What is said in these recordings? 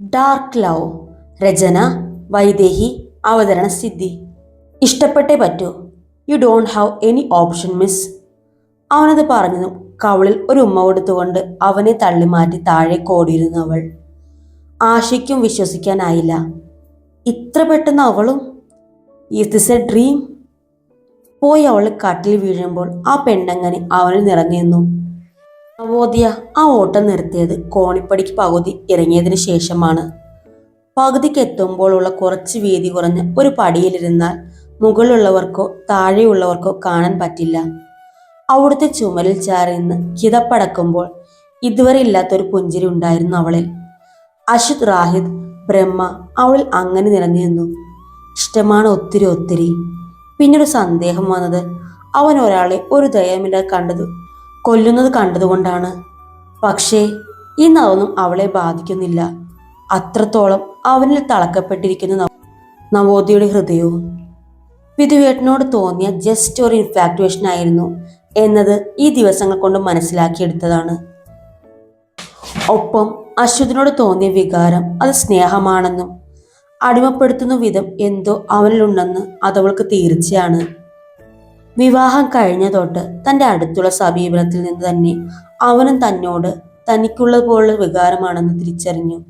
Dark love രചന വൈദേഹി അവതരണ സിദ്ധി. ഇഷ്ടപ്പെട്ടേ പറ്റൂ. You don't have any option miss. അവനത് പറഞ്ഞതും കവളിൽ ഒരു ഉമ്മ കൊടുത്തുകൊണ്ട് അവനെ തള്ളി മാറ്റി താഴെ കോടിയിരുന്നു അവൾ. ആശയ്ക്കും വിശ്വസിക്കാനായില്ല. ഇത്ര പെട്ടെന്ന് അവളും? ഇസ് ദിസ് എ ഡ്രീം പോയി അവൾ കട്ടിൽ വീഴുമ്പോൾ ആ പെണ്ണങ്ങനെ അവനിൽ നിറഞ്ഞു നിന്നു നവോദയ ആ ഓട്ടം നിർത്തിയത് കോണിപ്പടിക്ക് പകുതി ഇറങ്ങിയതിനു ശേഷമാണ്. പകുതിക്ക് എത്തുമ്പോഴുള്ള കുറച്ച് വീതി കുറഞ്ഞ ഒരു പടിയിലിരുന്നാൽ മുകളിലുള്ളവർക്കോ താഴെയുള്ളവർക്കോ കാണാൻ പറ്റില്ല. അവിടുത്തെ ചുമലിൽ ചാരിന്ന് കിതപ്പടക്കുമ്പോൾ ഇതുവരെ ഇല്ലാത്തൊരു പുഞ്ചിരി ഉണ്ടായിരുന്നു അവളിൽ. അശുദ് റാഹിദ് ബ്രഹ്മ അവളിൽ അങ്ങനെ നിറഞ്ഞു നിന്നു ഇഷ്ടമാണ് ഒത്തിരി ഒത്തിരി. പിന്നൊരു സന്ദേഹം വന്നത് അവൻ ഒരാളെ ഒരു ദയമില്ലാതെ കണ്ടത് കൊല്ലുന്നത് കണ്ടതുകൊണ്ടാണ്. പക്ഷേ ഇന്ന് അവളെ ബാധിക്കുന്നില്ല. അത്രത്തോളം അവനിൽ തളക്കപ്പെട്ടിരിക്കുന്ന നവ- നവോദയുടെ ഹൃദയവും. വിധുവേട്ടനോട് തോന്നിയ ജസ്റ്റ് ഒരു ഇൻഫാക്ടുവേഷൻ ആയിരുന്നു എന്നത് ഈ ദിവസങ്ങൾ കൊണ്ട് മനസ്സിലാക്കിയെടുത്തതാണ്. ഒപ്പം അശ്വതിനോട് തോന്നിയ വികാരം അത് സ്നേഹമാണെന്നും അടിമപ്പെടുത്തുന്ന വിധം എന്തോ അവനിലുണ്ടെന്ന് അതവൾക്ക് തീർച്ചയാണ്. വിവാഹം കഴിഞ്ഞ തൊട്ട് തന്റെ അടുത്തുള്ള സമീപനത്തിൽ നിന്ന് തന്നെ അവനും തന്നോട് തനിക്കുള്ളതുപോലുള്ള വികാരമാണെന്ന് തിരിച്ചറിഞ്ഞു.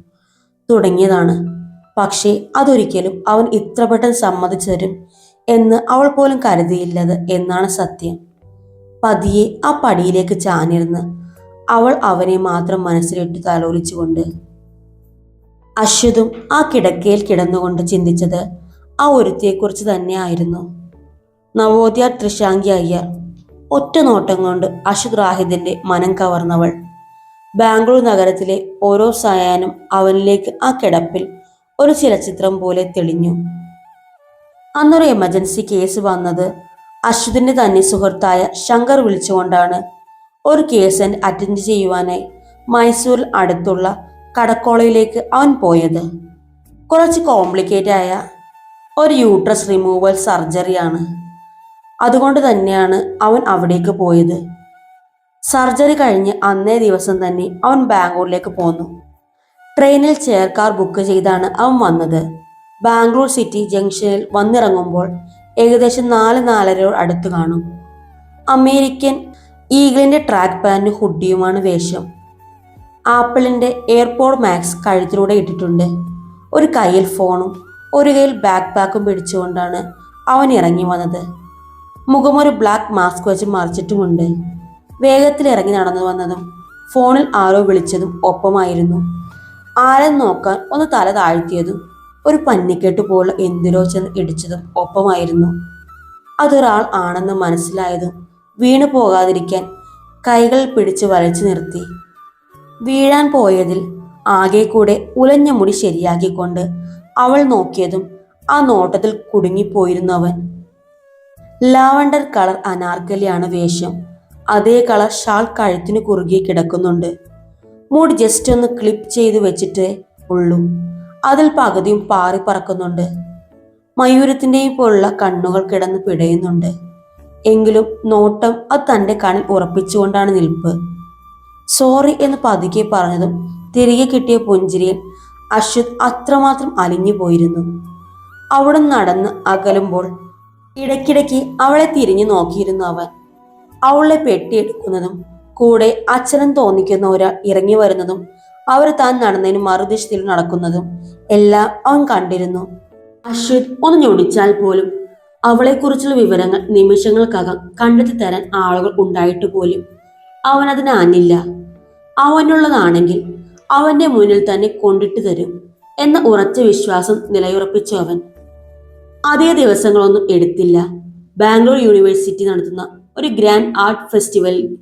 തുടങ്ങിയതാണ്. പക്ഷേ അതൊരിക്കലും അവൻ ഇത്ര പെട്ടെന്ന് സമ്മതിച്ചു തരും എന്ന് അവൾ പോലും കരുതിയില്ലത് എന്നാണ് സത്യം. പതിയെ ആ പടിയിലേക്ക് ചാഞ്ഞിരുന്ന് അവൾ അവനെ മാത്രം മനസ്സിലിട്ട് തലോലിച്ചുകൊണ്ട് അശ്വതും ആ കിടക്കയിൽ കിടന്നുകൊണ്ട് ചിന്തിച്ചത് ആ ഒരുത്തിയെക്കുറിച്ച് തന്നെയായിരുന്നു. നവോദയ ത്രിശാങ്കി അയ്യർ ഒറ്റ നോട്ടം കൊണ്ട് അശുഗ്രാഹിതന്റെ മനം കവർന്നവൾ. ബാംഗ്ലൂർ നഗരത്തിലെ ഓരോ സായാഹ്നം അവനിലേക്ക് ആ കിടപ്പിൽ ഒരു ചിലച്ചിത്രം പോലെ തെളിഞ്ഞു. അന്നൊരു എമർജൻസി കേസ് വന്നത് അശ്വതിന്റെ തന്നെ സുഹൃത്തായ ശങ്കർ വിളിച്ചുകൊണ്ടാണ്. ഒരു കേസ് അറ്റൻഡ് ചെയ്യുവാനായി മൈസൂരിൽ അടുത്തുള്ള കടക്കോളയിലേക്ക് അവൻ പോയത്. കുറച്ച് കോംപ്ലിക്കേറ്റ് ആയ ഒരു യൂട്രസ് റിമൂവൽ സർജറിയാണ് അതുകൊണ്ട് തന്നെയാണ് അവൻ അവിടേക്ക് പോയത്. സർജറി കഴിഞ്ഞ് അന്നേ ദിവസം തന്നെ അവൻ ബാംഗ്ലൂരിലേക്ക് പോന്നു. ട്രെയിനിൽ ചെയർ കാർ ബുക്ക് ചെയ്താണ് അവൻ വന്നത്. ബാംഗ്ലൂർ സിറ്റി ജംഗ്ഷനിൽ വന്നിറങ്ങുമ്പോൾ ഏകദേശം നാല് നാലരയോട് അടുത്ത് കാണും. അമേരിക്കൻ ഈഗിളിന്റെ ട്രാക്ക് പാന്റ് ഹുഡിയുമാണ് വേഷം. ആപ്പിളിന്റെ എയർപോർട്ട് മാക്സ് കഴുത്തിലൂടെ ഇട്ടിട്ടുണ്ട്. ഒരു കയ്യിൽ ഫോണും ഒരു കയ്യിൽ ബാക്ക് പാക്കും പിടിച്ചുകൊണ്ടാണ് അവൻ ഇറങ്ങി വന്നത്. മുഖമൊരു ബ്ലാക്ക് മാസ്ക് വെച്ച് മറിച്ചിട്ടുമുണ്ട്. വേഗത്തിൽ ഇറങ്ങി നടന്നു വന്നതും ഫോണിൽ ആരോ വിളിച്ചതും ഒപ്പമായിരുന്നു. ആരെന്ന് നോക്കാൻ ഒന്ന് തല താഴ്ത്തിയതും ഒരു പന്നിക്കെട്ട് പോലുള്ള എന്തിലോ ചെന്ന് ഇടിച്ചതും ഒപ്പമായിരുന്നു. അതൊരാൾ ആണെന്ന് മനസ്സിലായതും വീണു പോകാതിരിക്കാൻ കൈകൾ പിടിച്ച് വലിച്ചു നിർത്തി. വീഴാൻ പോയതിൽ ആകെ കൂടെ ഉലഞ്ഞ മുടി ശരിയാക്കിക്കൊണ്ട് അവൾ നോക്കിയതും ആ നോട്ടത്തിൽ കുടുങ്ങിപ്പോയിരുന്നവൻ ലാവണ്ടർ കളർ അനാർക്കലിയാണ് വേഷം. അതേ കളർ ഷാൾ കഴുത്തിന് കുറുകെ കിടക്കുന്നുണ്ട്. മൂടി ജസ്റ്റ് ഒന്ന് ക്ലിപ്പ് ചെയ്ത് വെച്ചിട്ടേ ഉള്ളൂ. അതിൽ പകുതിയും പാറി പറക്കുന്നുണ്ട്. മയൂരത്തിന്റെയും പോലുള്ള കണ്ണുകൾ കിടന്ന് പിടയുന്നുണ്ട്. എങ്കിലും നോട്ടം അത് തന്റെ കണ്ണിൽ ഉറപ്പിച്ചുകൊണ്ടാണ് നിൽപ്പ്. സോറി എന്ന് പതുക്കെ പറഞ്ഞതും തിരികെ കിട്ടിയ പുഞ്ചിരിയിൽ അശ്വത് അത്രമാത്രം അലിഞ്ഞു പോയിരുന്നു. അവിടെ നടന്ന് അകലുമ്പോൾ ഇടയ്ക്കിടയ്ക്ക് അവളെ തിരിഞ്ഞു നോക്കിയിരുന്നു അവൻ. അവളെ പെട്ടിയെടുക്കുന്നതും കൂടെ അച്ഛനും തോന്നിക്കുന്ന ഒരാൾ ഇറങ്ങി വരുന്നതും അവർ താൻ നടന്നതിന് മറുദിശയിൽ നടക്കുന്നതും എല്ലാം അവൻ കണ്ടിരുന്നു. അശ്വത് ഒന്ന് ഞൊടിച്ചാൽ പോലും അവളെക്കുറിച്ചുള്ള വിവരങ്ങൾ നിമിഷങ്ങൾക്കകം കണ്ടെത്തി തരാൻ ആളുകൾ ഉണ്ടായിട്ട് പോലും അവൻ അതിനാനില്ല അവനുള്ളതാണെങ്കിൽ അവന്റെ മുന്നിൽ തന്നെ കൊണ്ടിട്ട് തരും എന്ന ഉറച്ച വിശ്വാസം നിലയുറപ്പിച്ചു അവൻ. അതേ ദിവസങ്ങളൊന്നും എടുത്തില്ല. ബാംഗ്ലൂർ യൂണിവേഴ്സിറ്റി നടത്തുന്ന ഒരു ഗ്രാൻഡ് ആർട്ട് ഫെസ്റ്റിവൽ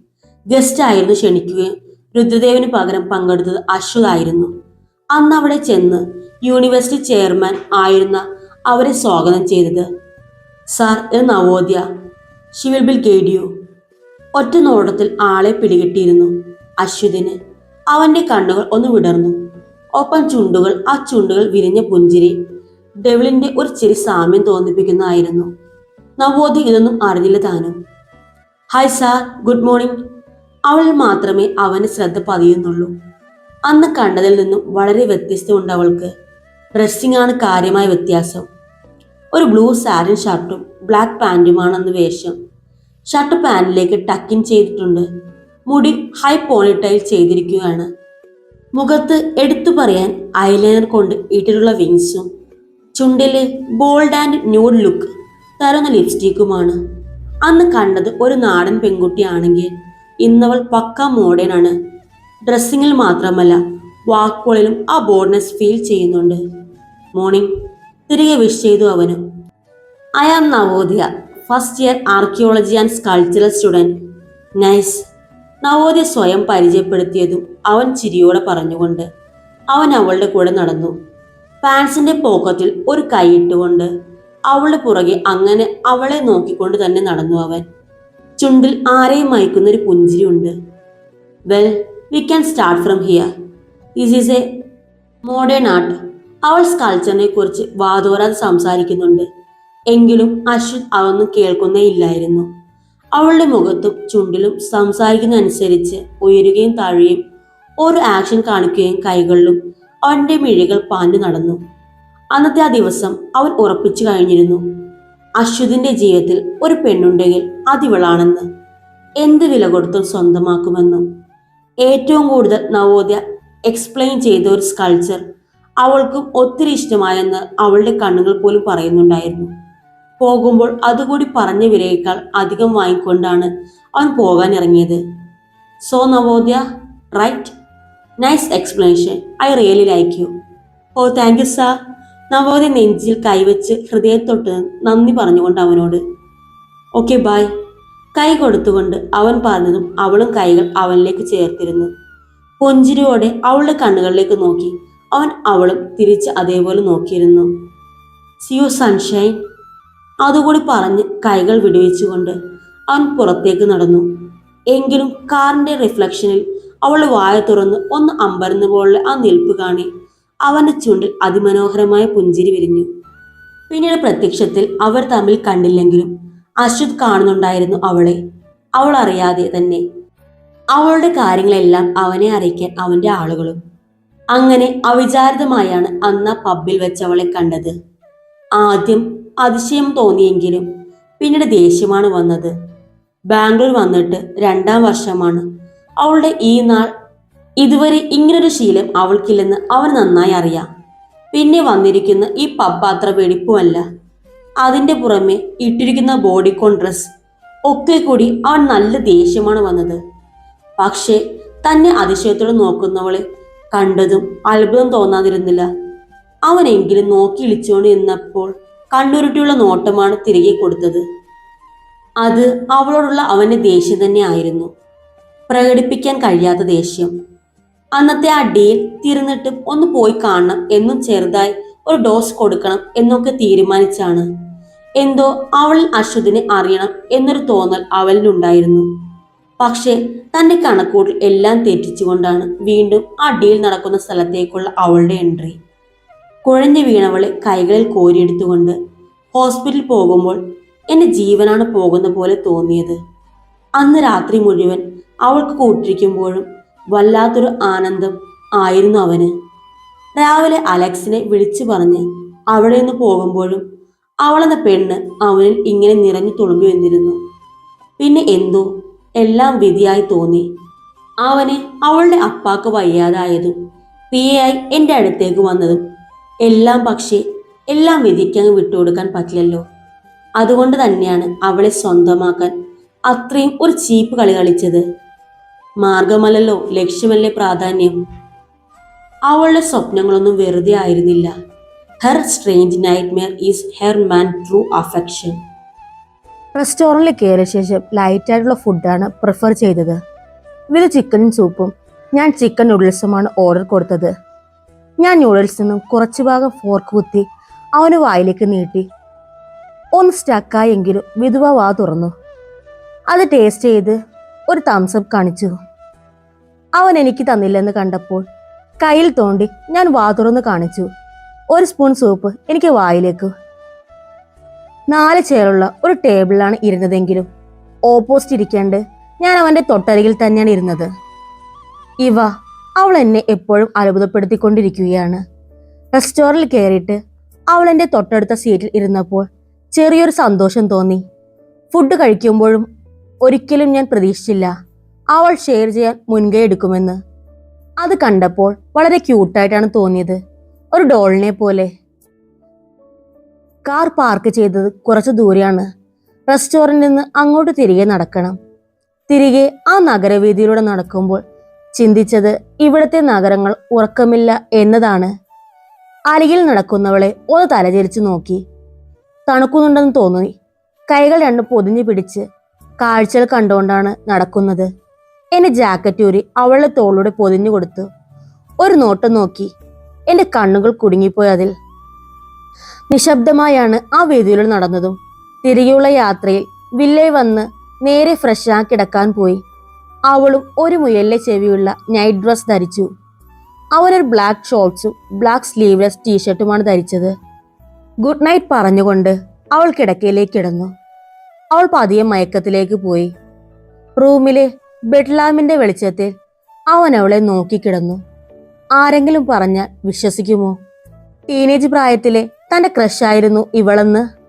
ഗസ്റ്റ് ആയിരുന്നു ക്ഷണിക്കുകയും രുദ്രദേവിന് പകരം പങ്കെടുത്തത് അശ്വതായിരുന്നു അന്ന് അവിടെ ചെന്ന് യൂണിവേഴ്സിറ്റി ചെയർമാൻ ആയിരുന്ന അവരെ സ്വാഗതം ചെയ്തത്. സാർ ഇത് Navodaya. She will be guide you ഒറ്റ നോട്ടത്തിൽ ആളെ പിടികിട്ടിയിരുന്നു അശ്വതിന്. അവന്റെ കണ്ണുകൾ ഒന്ന് വിടർന്നു. ഒപ്പം ചുണ്ടുകൾ ആ ചുണ്ടുകൾ വിരിഞ്ഞ പുഞ്ചിരി ഡെവിളിന്റെ ഒരു ചെറിയ സാമ്യം തോന്നിപ്പിക്കുന്നതായിരുന്നു. നവോദി ഇതൊന്നും അറിഞ്ഞില്ല താനും. ഹായ് സാർ ഗുഡ് മോർണിംഗ് അവൾ മാത്രമേ അവന് ശ്രദ്ധ പതിയുന്നുള്ളൂ. അന്ന് കണ്ടതിൽ നിന്നും വളരെ വ്യത്യസ്തമുണ്ട് അവൾക്ക്. ഡ്രസ്സിംഗ് ആണ് കാര്യമായ വ്യത്യാസം. ഒരു ബ്ലൂ സാരൻ ഷർട്ടും ബ്ലാക്ക് പാന്റുമാണെന്ന് വേഷം. ഷർട്ട് പാന്റിലേക്ക് ടക്കിൻ ചെയ്തിട്ടുണ്ട്. മുടി ഹൈ പോണിട്ടൈൽ ചെയ്തിരിക്കുകയാണ്. മുഖത്ത് എടുത്തു പറയാൻ ഐലൈനർ കൊണ്ട് ഇട്ടിട്ടുള്ള വിങ്സും ചുണ്ടിൽ ബോൾഡ് ആൻഡ് ന്യൂഡ് ലുക്ക് തരുന്ന ലിപ്സ്റ്റിക്കുമാണ് അന്ന് കണ്ടത് ഒരു നാടൻ പെൺകുട്ടിയാണെങ്കിൽ ഇന്നവൾ പക്ക മോഡേൺ ആണ്. ഡ്രസ്സിങ്ങിൽ മാത്രമല്ല വാക്കുകളിലും ആ ബോർഡ്നെസ് ഫീൽ ചെയ്യുന്നുണ്ട്. മോർണിംഗ് തിരികെ വിഷ് ചെയ്തു അവന്. I am Navodaya first year archaeology and sculptural student nice Navodaya സ്വയം പരിചയപ്പെടുത്തിയതും അവൻ ചിരിയോടെ പറഞ്ഞുകൊണ്ട് അവൻ അവളുടെ കൂടെ നടന്നു. പാൻസിന്റെ പോക്കറ്റിൽ ഒരു കൈയിട്ടുകൊണ്ട് അവളുടെ പുറകെ അങ്ങനെ അവളെ നോക്കിക്കൊണ്ട് തന്നെ നടന്നു അവൻ. ചുണ്ടിൽ ആരെയും മയക്കുന്ന ഒരു പുഞ്ചിരിയുണ്ട്. Well we can start from here this is a modern art അവൾ സ്കൾച്ചറിനെ കുറിച്ച് വാതോരാതെ സംസാരിക്കുന്നുണ്ട്. എങ്കിലും അശ്വിൻ അതൊന്നും കേൾക്കുന്നേ ഇല്ലായിരുന്നു. അവളുടെ മുഖത്തും ചുണ്ടിലും സംസാരിക്കുന്നതനുസരിച്ച് ഉയരുകയും താഴുകയും ഒരു ആക്ഷൻ കാണിക്കുകയും കൈകളിലും അവന്റെ മിഴികൾ പാഞ്ഞു നടന്നു. അന്നത്തെ ആ ദിവസം അവൻ ഉറപ്പിച്ചു കഴിഞ്ഞിരുന്നു. അശ്വതിന്റെ ജീവിതത്തിൽ ഒരു പെണ്ണുണ്ടെങ്കിൽ അതിവളാണെന്ന്. എന്ത് വില കൊടുത്തും സ്വന്തമാക്കുമെന്നും. ഏറ്റവും കൂടുതൽ നവോദയ എക്സ്പ്ലെയിൻ ചെയ്ത ഒരു സ്കൾച്ചർ അവൾക്കും ഒത്തിരി ഇഷ്ടമായെന്ന് അവളുടെ കണ്ണുകൾ പോലും പറയുന്നുണ്ടായിരുന്നു. പോകുമ്പോൾ അതുകൂടി പറഞ്ഞ വിലയേക്കാൾ അധികം വാങ്ങിക്കൊണ്ടാണ് അവൻ പോകാൻ ഇറങ്ങിയത് so Navodaya right nice explanation I really like you oh thank you sir Navodaya നെഞ്ചിൽ കൈവച്ച് ഹൃദയത്തൊട്ട് നന്ദി പറഞ്ഞുകൊണ്ട് അവനോട് ഓക്കെ ബായ് കൈ കൊടുത്തുകൊണ്ട് അവൻ പറഞ്ഞതും അവളും കൈകൾ അവനിലേക്ക് ചേർത്തിരുന്നു. പുഞ്ചിരിയോടെ അവളുടെ കണ്ണുകളിലേക്ക് നോക്കി. അവൻ അവളും തിരിച്ച് അതേപോലെ നോക്കിയിരുന്നു. സിയു സൺഷൈൻ അതുകൂടി പറഞ്ഞ് കൈകൾ വിടുവിച്ചുകൊണ്ട് അവൻ പുറത്തേക്ക് നടന്നു. എങ്കിലും കാറിന്റെ റിഫ്ലക്ഷനിൽ അവൾ വായ തുറന്ന് ഒന്ന് അമ്പരന്ന് പോലെ ആ നിൽപ്പ് കാണി. അവന്റെ ചുണ്ടിൽ അതിമനോഹരമായ പുഞ്ചിരി വിരിഞ്ഞു. പിന്നീട് പ്രത്യക്ഷത്തിൽ അവർ തമ്മിൽ കണ്ടില്ലെങ്കിലും അശ്വത് കാണുന്നുണ്ടായിരുന്നു അവളെ. അവൾ അറിയാതെ തന്നെ. അവളുടെ കാര്യങ്ങളെല്ലാം അവനെ അറിയിക്കാൻ അവന്റെ ആളുകളും. അങ്ങനെ അവിചാരിതമായാണ് അന്ന് പബ്ബിൽ വെച്ച് അവളെ കണ്ടത്. ആദ്യം അതിശയം തോന്നിയെങ്കിലും പിന്നീട് ദേഷ്യമാണ് വന്നത്. ബാംഗ്ലൂർ വന്നിട്ട് രണ്ടാം വർഷമാണ് അവളുടെ ഈ നാൾ ഇതുവരെ ഇങ്ങനൊരു ശീലം അവൾക്കില്ലെന്ന് അവൻ നന്നായി അറിയാം. പിന്നെ വന്നിരിക്കുന്ന ഈ പബ്ബാത്ര വെടിപ്പുമല്ല. അതിന്റെ പുറമെ ഇട്ടിരിക്കുന്ന ബോഡിക്കോൺ ഡ്രസ് ഒക്കെ കൂടി അവൻ നല്ല ദേഷ്യമാണ് വന്നത്. പക്ഷേ തന്നെ അതിശയത്തോടെ നോക്കുന്നവളെ കണ്ടതും അത്ഭുതം തോന്നാതിരുന്നില്ല. അവനെങ്കിലും നോക്കി ഇളിച്ചുകൊണ്ട് എന്നപ്പോൾ കണ്ണുരുട്ടിയുള്ള നോട്ടമാണ് തിരികെ കൊടുത്തത്. അത് അവളോടുള്ള അവന്റെ ദേഷ്യം തന്നെ ആയിരുന്നു. പ്രകടിപ്പിക്കാൻ കഴിയാത്ത ദേഷ്യം. അന്നത്തെ ആ ഡീൽ തിരുന്നിട്ടും ഒന്ന് പോയി കാണണം എന്നും ചെറുതായി ഒരു ഡോസ് കൊടുക്കണം എന്നൊക്കെ തീരുമാനിച്ചാണ്. എന്തോ അവൾ അശ്വതിനെ അറിയണം എന്നൊരു തോന്നൽ അവലിനുണ്ടായിരുന്നു പക്ഷേ തന്റെ കണക്കൂട്ടിൽ എല്ലാം തെറ്റിച്ചുകൊണ്ടാണ് വീണ്ടും ആ ഡീൽ നടക്കുന്ന സ്ഥലത്തേക്കുള്ള അവളുടെ എൻട്രി. കുഴഞ്ഞു വീണവളെ കൈകളിൽ കോരിയെടുത്തുകൊണ്ട് ഹോസ്പിറ്റലിൽ പോകുമ്പോൾ എന്റെ ജീവനാണ് പോകുന്ന പോലെ തോന്നിയത്. അന്ന് രാത്രി മുഴുവൻ അവൾക്ക് കൂട്ടിരിക്കുമ്പോഴും വല്ലാത്തൊരു ആനന്ദം ആയിരുന്നു അവന്. രാവിലെ അലക്സിനെ വിളിച്ചു പറഞ്ഞ് അവിടെ നിന്ന് പോകുമ്പോഴും അവളെന്ന പെണ്ണ് അവനിൽ ഇങ്ങനെ നിറഞ്ഞു തുളുമ്പി വന്നിരുന്നു. പിന്നെ എന്തോ എല്ലാം വിധിയായി തോന്നി. അവന് അവളുടെ അപ്പാക്ക് വയ്യാതായതും പി ആയി എന്റെ അടുത്തേക്ക് വന്നതും എല്ലാം പക്ഷേ എല്ലാം വിധിക്കങ്ങ് വിട്ടുകൊടുക്കാൻ പറ്റില്ലല്ലോ. അതുകൊണ്ട് തന്നെയാണ് അവളെ സ്വന്തമാക്കാൻ അത്രയും ഒരു ചീപ്പ് കളി കളിച്ചത്. മാർഗമല്ലല്ലോ ലക്ഷ്യമല്ലേ പ്രാധാന്യം? അവളുടെ സ്വപ്നങ്ങളൊന്നും വെറുതെ ആയിരുന്നില്ല. Her strange nightmare is her man true affection റെസ്റ്റോറന്റിൽ കയറിയ ശേഷം ലൈറ്റായിട്ടുള്ള ഫുഡാണ് പ്രിഫർ ചെയ്തത്. വിത്ത് ചിക്കനും സൂപ്പും ഞാൻ ചിക്കൻ നൂഡിൽസുമാണ് ഓർഡർ കൊടുത്തത്. ഞാൻ നൂഡിൽസ് നിന്നും കുറച്ച് ഭാഗം ഫോർക്ക് കുത്തി അവന് വായിലേക്ക് നീട്ടി. ഒന്ന് സ്റ്റക്കായെങ്കിലും വിധുവ വാ തുറന്നു. അത് ടേസ്റ്റ് ചെയ്ത് ഒരു തംസപ്പ് കാണിച്ചു. അവൻ എനിക്ക് തന്നില്ലെന്ന് കണ്ടപ്പോൾ കയ്യിൽ തോണ്ടി ഞാൻ വാ തുറന്ന് കാണിച്ചു. ഒരു സ്പൂൺ സൂപ്പ് എനിക്ക് വായിലേക്ക്. നാല് ചെയറുള്ള ഒരു ടേബിളിലാണ് ഇരുന്നതെങ്കിലും ഓപ്പോസിറ്റ് ഇരിക്കാണ്ട് ഞാൻ അവന്റെ തൊട്ടരികിൽ തന്നെയാണ് ഇരുന്നത്. ഇവ അവൾ എന്നെ എപ്പോഴും അത്ഭുതപ്പെടുത്തിക്കൊണ്ടിരിക്കുകയാണ്. റെസ്റ്റോറന്റിൽ കയറിയിട്ട് അവൾ എന്റെ തൊട്ടടുത്ത സീറ്റിൽ ഇരുന്നപ്പോൾ ചെറിയൊരു സന്തോഷം തോന്നി. ഫുഡ് കഴിക്കുമ്പോഴും ഒരിക്കലും ഞാൻ പ്രതീക്ഷിച്ചില്ല. അവൾ ഷെയർ ചെയ്യാൻ മുൻകൈ എടുക്കുമെന്ന്. അത് കണ്ടപ്പോൾ വളരെ ക്യൂട്ടായിട്ടാണ് തോന്നിയത്. ഒരു ഡോളിനെ പോലെ. കാർ പാർക്ക് ചെയ്തത് കുറച്ച് ദൂരെയാണ്. റെസ്റ്റോറന്റിൽ നിന്ന് അങ്ങോട്ട് തിരികെ നടക്കണം. തിരികെ ആ നഗരവീതിയിലൂടെ നടക്കുമ്പോൾ ചിന്തിച്ചത് ഇവിടുത്തെ നഗരങ്ങൾ ഉറക്കമില്ല എന്നതാണ്. അരികിൽ നടക്കുന്നവളെ ഒന്ന് തലചരിച്ച് നോക്കി. തണുക്കുന്നുണ്ടെന്ന് തോന്നി കൈകൾ രണ്ടും പൊതിഞ്ഞു പിടിച്ച് കാഴ്ചകൾ കണ്ടുകൊണ്ടാണ് നടക്കുന്നത്. എന്റെ ജാക്കറ്റ് ഊരി അവളുടെ തോളിലൂടെ പൊതിഞ്ഞു കൊടുത്തു. ഒരു നോട്ടം നോക്കി. എന്റെ കണ്ണുകൾ കുടുങ്ങിപ്പോയി അതിൽ. നിശബ്ദമായാണ് ആ വേദിയിലൂടെ നടന്നതും. തിരികെയുള്ള യാത്രയിൽ വില്ലേ വന്ന് നേരെ ഫ്രഷാ കിടക്കാൻ പോയി. അവളും ഒരു മുയലിലെ ചെവിയുള്ള നൈറ്റ് ഡ്രസ് ധരിച്ചു. അവനൊരു ബ്ലാക്ക് ഷോർട്സും ബ്ലാക്ക് സ്ലീവ്ലെസ് ടീഷർട്ടുമാണ് ധരിച്ചത്. ഗുഡ് നൈറ്റ് പറഞ്ഞുകൊണ്ട് അവൾ കിടക്കയിലേക്ക് കിടന്നു. അവൾ പതിയെ മയക്കത്തിലേക്ക് പോയി. റൂമിലെ ബെഡ്ലാമിന്റെ വെളിച്ചത്തിൽ അവൻ അവളെ നോക്കിക്കിടന്നു. ആരെങ്കിലും പറഞ്ഞാൽ വിശ്വസിക്കുമോ? ടീനേജ് പ്രായത്തിലെ തന്റെ ക്രഷായിരുന്നു ഇവളെന്ന്